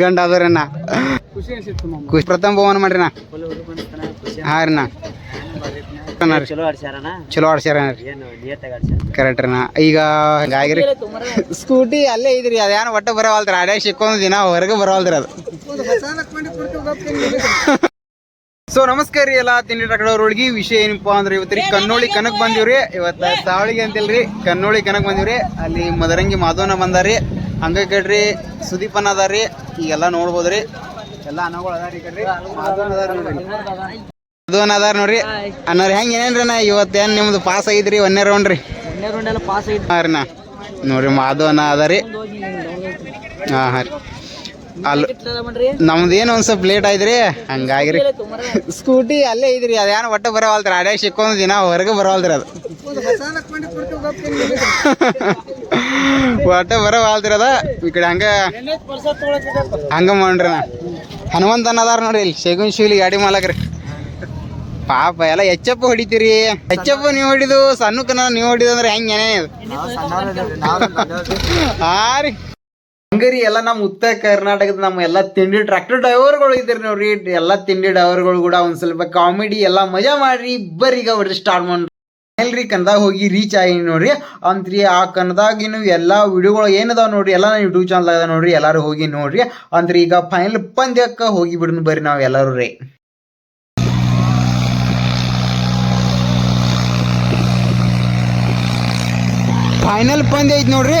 ಗಂಡ ಅದರಣ್ಣ ಖುಷಿ ಪ್ರಥಮ ಭವನ ಮಾಡ್ರಿನ? ಫುಲ್ ಹುಡುಗ ಬಂದಿತ್ತನ ಖುಷಿ ಹಾಂ ರೀ ಅಣ್ಣ ರೀ. ಚಲೋ ಆಡ್ಸ್ಯಾರ? ಕರೆಕ್ಟ್ ರೀ ಈಗ ಹಿಂಗಾಗಿರಿ. ಸ್ಕೂಟಿ ಅಲ್ಲೇ ಇದ್ರಿ ಅದೇನು ಒಟ್ಟ ಬರವಲ್ದ್ರಿ. ಅಡ್ಯಾಗ ಸಿಕ್ಕೊಂದು ದಿನ ಹೊರಗೆ ಬರವಲ್ದ್ರಿ ಅದು. ಸೊ ನಮಸ್ಕಾರ ರೀ ಎಲ್ಲ ತಿಂಡಿ ಟಕಡವ್ರೊಳಗೆ ವಿಷಯ ಏನಪ್ಪಾ ಅಂದ್ರೆ ಇವತ್ತು ರೀ ಕನ್ನೋಳಿ ಕನಕ್ ಬಂದಿವ್ರಿ. ಇವತ್ತ ಸಾವಳಿಗೆ ಅಂತಿಲ್ರಿ. ಕನ್ನೋಳಿ ಕನಕ್ ಬಂದಿವ್ರಿ. ಅಲ್ಲಿ ಮದರಂಗಿ ಮಾಧವನ ಬಂದಾರಿ ಹಂಗ ಕಡ್ರಿ ಸುದೀಪನ ಅದಾರಿ. ಈಗೆಲ್ಲ ನೋಡ್ಬೋದ್ರಿ. ಎಲ್ಲ ಅನ್ನಗಳು ಅದಾರಿ ಕಡ್ರಿ ಮಾಧವನ್ ಅದಾರ ನೋಡ್ರಿ. ಮಾಧವನ್ ಅದಾರ ನೋಡ್ರಿ. ಅನ್ನೋರ್ ಹೆಂಗ್ ಏನೇನ್ರಿ ನಾ ಇವತ್ತೇನ್ ನಿಮ್ದು ಪಾಸ್ ಆಗಿದ್ರಿ? ಒಂದೇ ರೌಂಡ್ ರೀ. ಒಂದೇ ರೌಂಡ್ ಎಲ್ಲ ಪಾಸ್ ಐತಿ ಹಾಂ ರೀ ನಾ ನೋಡ್ರಿ ಮಾಧವನ ಅದಾರಿ. ಹಾಂ ಹಾಂ ರೀ. ಅಲ್ಲಿ ನಮ್ದು ಏನು ಒಂದ್ ಸ್ವಲ್ಪ ಲೇಟ್ ಆಯ್ತ್ರಿ. ಹಂಗಾಗಿರಿ. ಸ್ಕೂಟಿ ಅಲ್ಲೇ ಇದ್ರಿ ಅದೇನು ಒಟ್ಟು ಬರವಲ್ತ್ರಿ. ಅಡ್ಯಾಗ ಸಿಕ್ಕೊಂದು ದಿನ ಹೊರಗೆ ಬರವಲ್ರಿ ಅದು. ಒಟ್ಟು ಬರೋವಲ್ದ್ರಿ ಅದ. ಈ ಕಡೆ ಹಂಗ ಹಂಗ ಮಾಡ್ರಿ ನಾ. ಹನುಮಂತನ ಅದಾರ ನೋಡ್ರಿ ಇಲ್ಲಿ ಶೇಗುನ್ ಶಿವ್ಲಿ ಗಾಡಿ ಮಾಲಕ್ರಿ. ಪಾಪ ಎಲ್ಲ ಹೆಚ್ಚಪ್ಪ ಹೊಡಿತೀರಿ. ಹೆಚ್ಚಪ್ಪ ನೀವು ಹೊಡಿದು ಸಣ್ಣಕನ ನೀವು ಹೊಡಿದು ಅಂದ್ರೆ ಹೆಂಗ್ ಏನೇ ಇದು? ಹಾ ರೀ. ಹಂಗರಿ, ಎಲ್ಲ ನಮ್ಮ ಉತ್ತರ ಕರ್ನಾಟಕದ ನಮ್ಮ ಎಲ್ಲ ತಿಂಡಿ ಟ್ರ್ಯಾಕ್ಟರ್ ಡ್ರೈವರ್ಗಳು ಇದ್ರಿ ನೋಡ್ರಿ, ಎಲ್ಲ ತಿಂಡಿ ಡ್ರೈವರ್ಗಳು ಕೂಡ ಒಂದು ಸ್ವಲ್ಪ ಕಾಮಿಡಿ ಎಲ್ಲ ಮಜಾ ಮಾಡ್ರಿ ಇಬ್ಬರಿಗ ಅವ್ರಿ ಸ್ಟಾರ್ಟ್ ಮಾಡ್ರಿ. ಎಲ್ರಿ ಕನ್ನದಾಗ ಹೋಗಿ ರೀಚ್ ಆಗಿ ನೋಡ್ರಿ, ಅಂತ್ರಿ ಆ ಕನ್ನದಾಗಿನ ಎಲ್ಲಾ ವಿಡಿಯೋಗಳು ಏನದಾವ ನೋಡ್ರಿ, ಎಲ್ಲ ಯೂಟ್ಯೂಬ್ ಚಾನಲ್ ಅದ ನೋಡ್ರಿ, ಎಲ್ಲಾರು ಹೋಗಿ ನೋಡ್ರಿ, ಅಂತ್ರಿ ಈಗ ಫೈನಲ್ ಪಂದ್ಯಕ್ಕ ಹೋಗಿ ಬಿಡೋಣ ಬರ್ರಿ ನಾವು ಎಲ್ಲಾರು ರೀ. ಫೈನಲ್ ಪಂದ್ಯ ಐತಿ ನೋಡ್ರಿ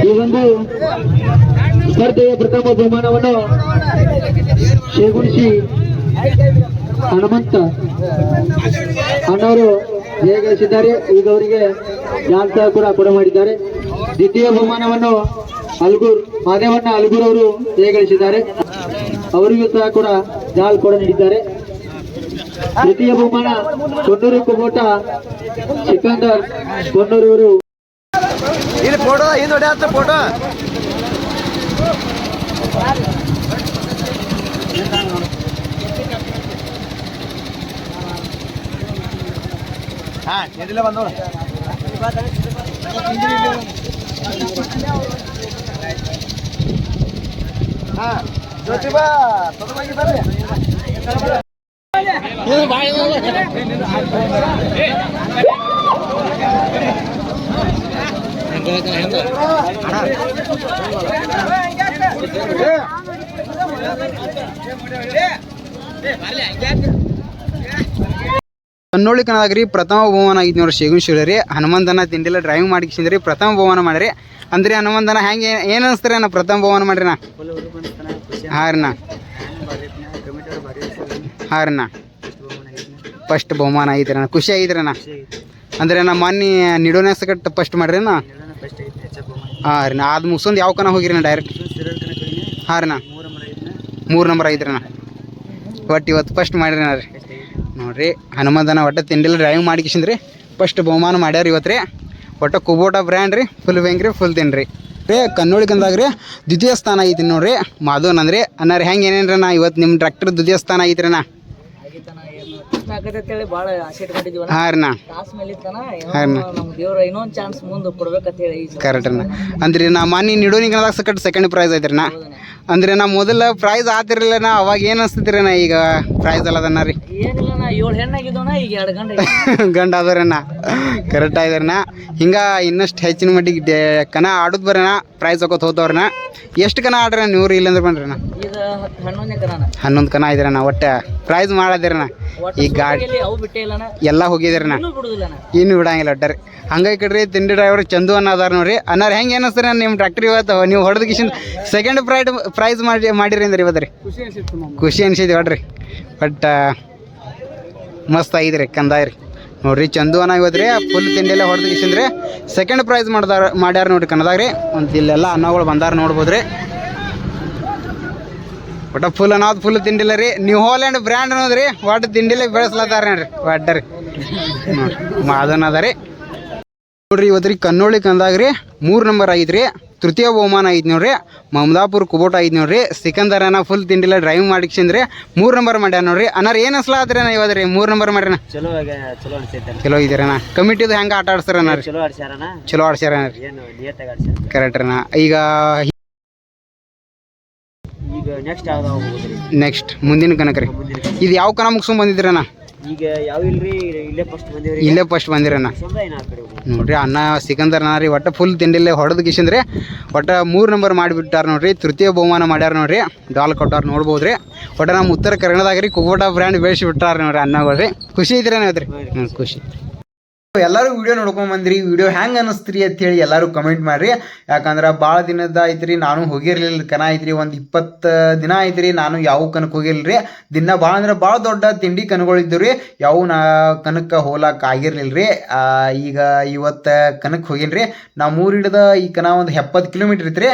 ಈ ಒಂದು ಸ್ಪರ್ಧೆಯ ಪ್ರಥಮ ಬಹುಮಾನವನ್ನು ಶೇಗುಣಿಸಿ ಹನುಮಂತ ಅಣ್ಣವರು ಜಯಗಳಿಸಿದ್ದಾರೆ ಈಗ ಅವರಿಗೆ ಸಹ ಕೂಡ ಕೊಡ ಮಾಡಿದ್ದಾರೆ. ದ್ವಿತೀಯ ಬಹುಮಾನವನ್ನು ಅಲ್ಗೂರ್, ಮಾದೇವಣ್ಣ ಅಲ್ಗೂರ್ ಅವರು ಜಯಗಳಿಸಿದ್ದಾರೆ ಅವರಿಗೂ ಸಹ ಕೂಡ ಜಾಲ್ ಕೂಡ ನೀಡಿದ್ದಾರೆ. ತೃತೀಯ ಬಹುಮಾನ ಕೊಣ್ಣೂರು ಕುಮೋಟ, ಸಿಕಂದರ್ ಅವರು ಇಲ್ಲಿ ಫೋಟೋ ಫೋಟೋ ಹಾ ಎದಿಲ್ಲ ಬಂದೋಳ ಹಾ ಜ್ಯೋತಿಬಾ ತೊಗೊಂಡೋಗಿ ಬರ್ರಿ ಕನ್ನೋಳಿ ರೀ ಪ್ರಥಮ ಬಹುಮಾನ ಐದು ನೋಡ್ರಿ ಶೇಗುನ್ ಶಿವರಿ ಹನುಮಂತನ ತಿಂಡಿಲ್ಲ ಡ್ರೈವಿಂಗ್ ಮಾಡಿಸಿದ್ರಿ ಪ್ರಥಮ ಬಹುಮಾನ ಮಾಡ್ರಿ. ಅಂದ್ರೆ ಹನುಮಂತನ ಹೆಂಗೆ ಏನು ಅನಿಸ್ತಾರೆ ನಾ ಪ್ರಥಮ ಬಹುಮಾನ ಮಾಡ್ರಿ ನಾ ಹಾರಣ ಹುಡುಗ ಬಂದಿತ್ತನ ಖುಷಿ ಹಾ ರೀ ನಾ ಕಮಿಟಿ ರೀ ನಾ ಫಸ್ಟ್ ಬಹುಮಾನ ಐತ್ರಿ ನಾ ಖುಷಿ ಐತ್ರಿ ನಾ ಅಂದ್ರೆ ನಾ ಮೊನ್ನೆ ನಿಡೋನ್ಯಾಸ ಕಟ್ ಫಸ್ಟ್ ಮಾಡ್ರಿ ನಾ ಹಾಂ ರೀ ನಾ ಅದು ಮುಗಿಸೊಂದು ಯಾವ ಕನ ಹೋಗಿರಿ ನಾ ಡೈರೆಕ್ಟ್ ಹಾಂ ರೀ ಮೂರ ನಂಬರ್ ಐತ್ರಿ ನಾ ಒಟ್ಟು ಇವತ್ತು ಫಸ್ಟ್ ಮಾಡ್ರಿ ನಾ ರೀ. ನೋಡ್ರಿ, ಹನುಮಂತನ ಒಟ್ಟು ತಿಂಡಿಲ್ಲ ಡ್ರೈವಿಂಗ್ ರೀ. ಫಸ್ಟ್ ಬಹುಮಾನ ಮಾಡ್ಯಾರ ಇವತ್ತು ರೀ ಒಟ್ಟು ಕುಬೋಟ ಬ್ರ್ಯಾಂಡ್ ರೀ ಫುಲ್ ಬ್ಯಾಂಕ್ ರೀ ಫುಲ್ ತಿನ್ರಿ ರೀ. ಕನ್ನೋಳಿ ಕಂದಾಗ ರೀ, ದ್ವಿತೀಯ ಸ್ಥಾನ ಐತಿ ನೋಡ್ರಿ. ಮಾಧವನ್ ಅಂದ್ರಿ ಅನ್ನಾರ ಹೆಂಗೆ ಏನೇನ್ರಿ ನಾ ಇವತ್ತು ನಿಮ್ಮ ಟ್ರ್ಯಾಕ್ಟರ್ ದ್ವಿತೀಯ ಸ್ಥಾನ ಐತ್ರಿ ನಾ ಭಾಳ ಆಸೆ ಹಾಂ ರೀ ನಾ ಲಾಸ್ಟ್ ಮೇಲೆ ಇತ್ತನ ಹಾಂ ನಮ್ಮ ದೇವ್ರ ಇನ್ನೊಂದ್ ಚಾನ್ಸ್ ಮುಂದೆ ಕೊಡ್ಬೇಕಂತ ಹೇಳಿ ಈ ಕರೆಕ್ಟ್ ಅಣ್ಣ. ಅಂದ್ರೆ ನಾ ಮಾನಿ ನಿಡೋನಿಗನದಾಗ ಸಕಟ್ ಸೆಕೆಂಡ್ ಪ್ರೈಸ್ ಐತ್ರಿ ನಾ ಅಂದ್ರೆ ನಾ ಮೊದಲ ಪ್ರೈಸ್ ಆತಿರ್ಲಿಲ್ಲ ನಾ ಅವಾಗ ಏನು ಅನ್ಸ್ತಿದ್ರಿ ನಾ ಈಗ ಪ್ರೈಸ್ ಅಲ್ಲದನ್ನ ರೀ? ಏನಿಲ್ಲ ನಾ ಏಳು ಹೆಣ್ಣಾಗಿದ್ದೋಣ ಈಗ ಎರಡು ಗಂಟೆ ಗಂಡ ಅದರಣ್ಣ ಕರೆಕ್ಟ್ ಆಗಿದ್ರಣ್ಣ ಹಿಂಗ ಇನ್ನಷ್ಟು ಹೆಚ್ಚಿನ ಮಟ್ಟಿಗೆ ಕನ ಆಡೋದು ಬರೋಣ ಪ್ರೈಸ್ ಹಾಕೋತ ಹೋದವ್ರನ್ನ ಎಷ್ಟು ಕನ ಆಡ್ರಿ ನೀವು ರೀ ಇಲ್ಲಂದ್ರೆ ಬನ್ರಿ ಹನ್ನೊಂದು ಕನ ಇದ್ರಣ್ಣ ಒಟ್ಟೆ ಪ್ರೈಸ್ ಮಾಡದಿರಣ್ಣ ಈಗ ಗಾಡಿ ಎಲ್ಲಿ ಅವು ಬಿಟ್ಟೇ ಇಲ್ಲನ ಎಲ್ಲ ಹೋಗಿದ್ರಣ್ಣ ನಾ ಇನ್ನು ಬಿಡಂಗಿಲ್ಲ ಅಡ್ಡರಿ. ಹಂಗೆ ಕಡ್ರಿ ತಿಂಡಿ ಡ್ರೈವರ್ ಚಂದು ಅನ್ನ ಅದಾರ ನೋಡ್ರಿ. ಅನ್ನಾರ ಹೆಂಗೆ ಏನಿಸ್ತಾರೆ ನಿಮ್ಮ ಟ್ರ್ಯಾಕ್ಟರ್ ಇವತ್ತು ನೀವು ಹೊಡೆದ ಕಿಶನ್ ಸೆಕೆಂಡ್ ಪ್ರೈಡ್ ಪ್ರೈಸ್ ಮಾಡಿ ಮಾಡಿರಿ ಅಂದ್ರೆ ಇವತ್ತು ರೀ. ಖುಷಿ ಅನ್ಸಿದ್ವಿ ನೋಡ್ರಿ. ಬಟ್ ಮಸ್ತ್ ಆಗಿದ್ರಿ ಕಂದಾಯ್ರಿ. ನೋಡ್ರಿ ಚಂದು ಅನ್ನ ಇವತ್ತು ರೀ. ಫುಲ್ ತಿಂಡಿ ಎಲ್ಲ ಹೊಡೆದ ರೀ ಸೆಕೆಂಡ್ ಪ್ರೈಸ್ ಮಾಡ್ದಾರ ಮಾಡ್ಯಾರ ನೋಡ್ರಿ ಕನ್ನದಾಗ ರೀ ಒಂದು ಇಲ್ಲೆಲ್ಲ ಅನ್ನಗಳು ಬಂದಾರ ನೋಡ್ಬೋದು ರೀ ಒಟ್ಟ ಫುಲ್ ಅನ್ನೋದು ಫುಲ್ ತಿಂಡಿಲ್ಲ ರೀ. ನ್ಯೂ ಹೋಲ್ಯಾಂಡ್ ಬ್ರ್ಯಾಂಡ್ ಅನ್ನೋದು ರೀ. ಒಟ್ಟು ತಿಂಡಿಲ್ಲ ಬೆಳೆಸ್ಲತ್ತಾರ ರೀ. ನೋಡ್ರಿ ಮಾದನ್ ಅದ ರೀ. ನೋಡ್ರಿ ಇವತ್ತು ರೀ ಕನ್ನೋಳಿ ಕಂದಾಗ ರೀ. ಮೂರು ನಂಬರ್ ಐತ್ರಿ ತೃತೀಯ ಬಹುಮಾನ ಐತಿ ನೋಡ್ರಿ. ಮಮದಾಪುರ ಕುಬೋಟ ಐತಿ ನೋಡ್ರಿ. ಸಿಕಂದರನ ಫುಲ್ ತಿಂಡಿಲ್ಲ ಡ್ರೈವಿಂಗ್ ಮಾಡಿಕ್ಸಂದ್ರಿ ಮೂರು ನಂಬರ್ ಮಾಡ್ಯಾನ ನೋಡ್ರಿ. ಅನ್ನಾರ ಏನು ಅನ್ಸ್ಲಾತ್ರಿ ನಾ ಇವತ್ತು ರೀ? ಮೂರು ನಂಬರ್ ಮಾಡ್ಯಾನ ಚಲೋ ಚಲೋ ಇದ್ದೀರಣ್ಣ ಕಮಿಟಿದು ಹೆಂಗೆ ಆಟ ಆಡ್ಸ್ತಾರ ರೀ? ಚಲೋ ಆಡ್ಸ್ಯಾರನ ಚಲೋ ಆಡ್ಸ್ಯಾರ ರೀ. ಕರೆಕ್ಟ್ ರೀ ಈಗ ಈಗ ನೆಕ್ಸ್ಟ್ ಯಾವ್ದು ನೆಕ್ಸ್ಟ್ ಮುಂದಿನ ಕನಕ. ರೀ ಇದು ಯಾವ ಕನ ಮುಗಿಸ್ಕೊಂಡ್ ಬಂದಿದ್ರಣ್ಣ ಈಗ ಯಾವ ಇಲ್ರಿ? ಇಲ್ಲೇ ಫಸ್ಟ್ ಬಂದಿರ ಇಲ್ಲೇ ಫಸ್ಟ್ ಬಂದಿರಣ್ಣ. ಸ್ವಂತ ಏನ ಆ ಕಡೆ ಹೋಗ್ಬೋದು ನೋಡ್ರಿ ಅನ್ನ ಸಿಕಂದರ್ನ ರೀ ಒಟ್ಟು ಫುಲ್ ತಿಂಡಿಲ್ಲೇ ಹೊಡೆದು ಕಿಶಂದ್ರೆ ಒಟ್ಟು ಮೂರು ನಂಬರ್ ಮಾಡಿಬಿಟ್ಟಾರ ನೋಡ್ರಿ ತೃತೀಯ ಬಹುಮಾನ ಮಾಡ್ಯಾರ ನೋಡ್ರಿ ಡಾಲ್ ಕೊಟ್ಟಾರ ನೋಡ್ಬೋದು ರೀ ಒಟ್ಟು ನಮ್ಮ ಉತ್ತರ ಕನ್ನಡದಾಗ ರೀ ಕುಬೋಟ ಬ್ರ್ಯಾಂಡ್ ಬೆಳೆಸಿ ಬಿಟ್ಟಾರ ನೋಡ್ರಿ ಅನ್ನಗಳು ರೀ ಖುಷಿ ಇದ್ರೇನ ಇವತ್ತು ರೀ ಹ್ಞೂ ಖುಷಿ ಎಲ್ಲರೂ ವಿಡಿಯೋ ನೋಡ್ಕೊಂಡ್ ಬಂದ್ರಿ ವಿಡಿಯೋ ಹೆಂಗೆ ಅನಿಸ್ತ್ರಿ ಅಂತ ಹೇಳಿ ಎಲ್ಲರೂ ಕಮೆಂಟ್ ಮಾಡ್ರಿ. ಯಾಕಂದ್ರೆ ಭಾಳ ದಿನದ ಐತ್ರಿ ನಾನು ಹೋಗಿರ್ಲಿಲ್ಲ, ಕನ ಐತ್ರಿ ಒಂದು ಇಪ್ಪತ್ತು ದಿನ ಐತ್ರಿ ನಾನು ಯಾವ ಕನಕ್ಕೆ ರೀ ದಿನ ಭಾಳ ಅಂದ್ರೆ ಭಾಳ ದೊಡ್ಡ ತಿಂಡಿ ಕನಗಳು ಇದ್ದವು ರೀ ಯಾವ ನಾ ಕನಕ್ಕೆ ಹೋಗ್ಲಾಕ ಆಗಿರ್ಲಿಲ್ಲ ರೀ ಈಗ ಇವತ್ತು ಕನಕ್ಕೆ ಹೋಗಿನ್ರಿ. ನಾ ಮೂರು ಹಿಡ್ದ ಈ ಕನ ಒಂದು ಎಪ್ಪತ್ತು ಕಿಲೋಮೀಟ್ರ್ ಐತ್ರಿ.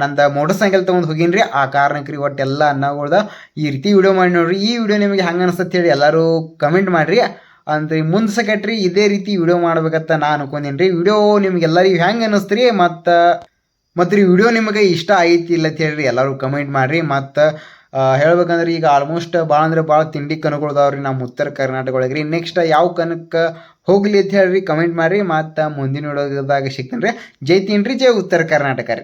ನಂದು ಮೋಟರ್ ಸೈಕಲ್ ತೊಗೊಂಡು ಹೋಗಿನ್ರಿ. ಆ ಕಾರಣಕ್ಕೆ ರೀ ಒಟ್ಟೆಲ್ಲ ಅನ್ನಗಳ್ದ ಈ ರೀತಿ ವಿಡಿಯೋ ಮಾಡಿ ನೋಡ್ರಿ. ಈ ವಿಡಿಯೋ ನಿಮಗೆ ಹೆಂಗೆ ಅನಿಸ್ತೇಳಿ ಎಲ್ಲರೂ ಕಮೆಂಟ್ ಮಾಡಿರಿ. ಅಂದ್ರೆ ಮುಂದೆ ಸಕಟ್ರಿ ಇದೇ ರೀತಿ ವಿಡಿಯೋ ಮಾಡ್ಬೇಕಂತ ನಾನು ಅನ್ಕೊಂಡೀನಿ ರೀ ವಿಡಿಯೋ ನಿಮ್ಗೆಲ್ಲರಿಗೂ ಹೆಂಗೆ ಅನ್ನಿಸ್ತ್ರಿ? ಮತ್ತು ಮತ್ತು ರೀ ವಿಡಿಯೋ ನಿಮಗೆ ಇಷ್ಟ ಐತಿ ಇಲ್ಲ ಅಂತ ಹೇಳ್ರಿ. ಎಲ್ಲರೂ ಕಮೆಂಟ್ ಮಾಡಿರಿ. ಮತ್ತು ಹೇಳ್ಬೇಕಂದ್ರೆ ಈಗ ಆಲ್ಮೋಸ್ಟ್ ಭಾಳ ಅಂದ್ರೆ ಭಾಳ ತಿಂಡಿ ಕನಗಳದಾವ್ರಿ ನಮ್ಮ ಉತ್ತರ ಕರ್ನಾಟಕ ಒಳಗೆ ರೀ. ನೆಕ್ಸ್ಟ್ ಯಾವ ಕನಕ್ಕೆ ಹೋಗಲಿ ಅಂತ ಹೇಳ್ರಿ. ಕಮೆಂಟ್ ಮಾಡಿರಿ. ಮತ್ತು ಮುಂದಿನ ವಿಡಿಯೋದಾಗ ಸಿಗ್ತೀನಿ ರೀ ಜೈ ಉತ್ತರ ಕರ್ನಾಟಕ ರೀ.